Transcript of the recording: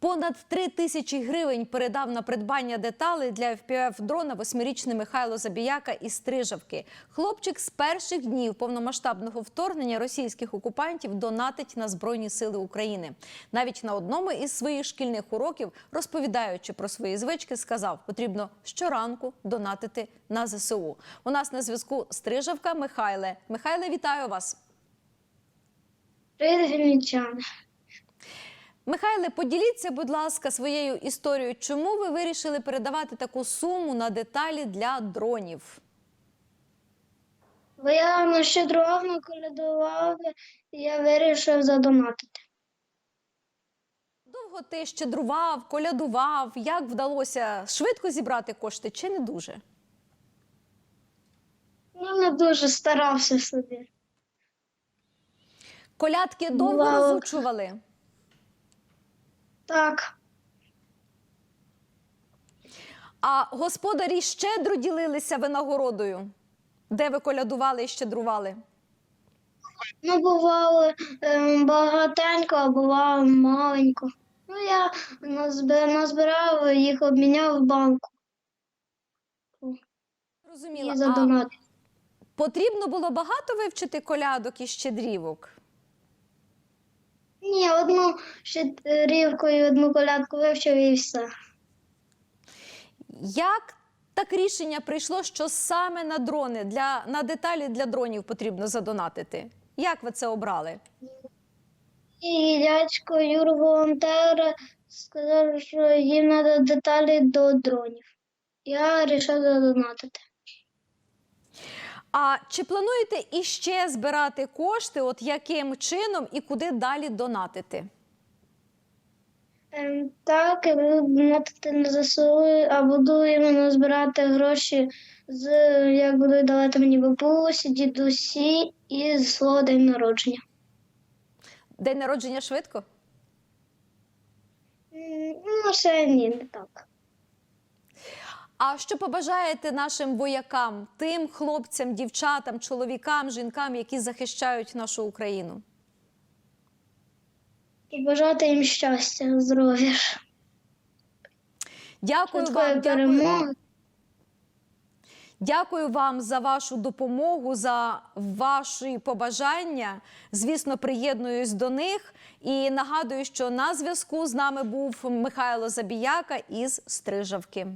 Понад три тисячі гривень передав на придбання деталей для FPV-дрона восьмирічний Михайло Забіяка із Стрижавки. Хлопчик з перших днів повномасштабного вторгнення російських окупантів донатить на Збройні Сили України. Навіть на одному із своїх шкільних уроків, розповідаючи про свої звички, сказав, потрібно щоранку донатити на ЗСУ. У нас на зв'язку Стрижавка Михайле. Михайле, вітаю вас. Привіт, вінничани. Михайле, поділіться, будь ласка, своєю історією. Чому ви вирішили передавати таку суму на деталі для дронів? Бо я на щедровно колядував, і я вирішив задонатити. Довго ти щедрував, колядував? Як вдалося швидко зібрати кошти чи не дуже? Ну, не дуже старався собі. Колядки довго Бувало. розучували. Так, А господарі щедро ділилися винагородою, де ви колядували і щедрували. ну бувало ем, багатенько, а бувало маленько. Ну, я назбирав, їх обміняв в банку Розуміла. і А задонатив. потрібно було багато вивчити колядок і щедрівок. Ні, одну щедрівку і одну колядку вивчив і все. Як так рішення прийшло, що саме на дрони для на деталі для дронів потрібно задонатити? Як ви це обрали? І дядько Юр волонтер сказав, що їм треба деталі до дронів. Я вирішив задонатити. А чи плануєте іще збирати кошти? От яким чином і куди далі донатити? Ем, Так, я буду донатити на ЗСУ, а буду іменно збирати гроші з як будуть давати мені бабусі, дідусі і з свого день народження. День народження швидко? М, Ну, ще ні, не так. А що побажаєте нашим воякам, тим хлопцям, дівчатам, чоловікам, жінкам, які захищають нашу Україну? І бажати їм щастя, здоров'я, Дякую швидкої вам, дякую. перемоги. Дякую вам за вашу допомогу, за ваші побажання. Звісно, приєднуюсь до них і нагадую, що на зв'язку з нами був Михайло Забіяка із Стрижавки.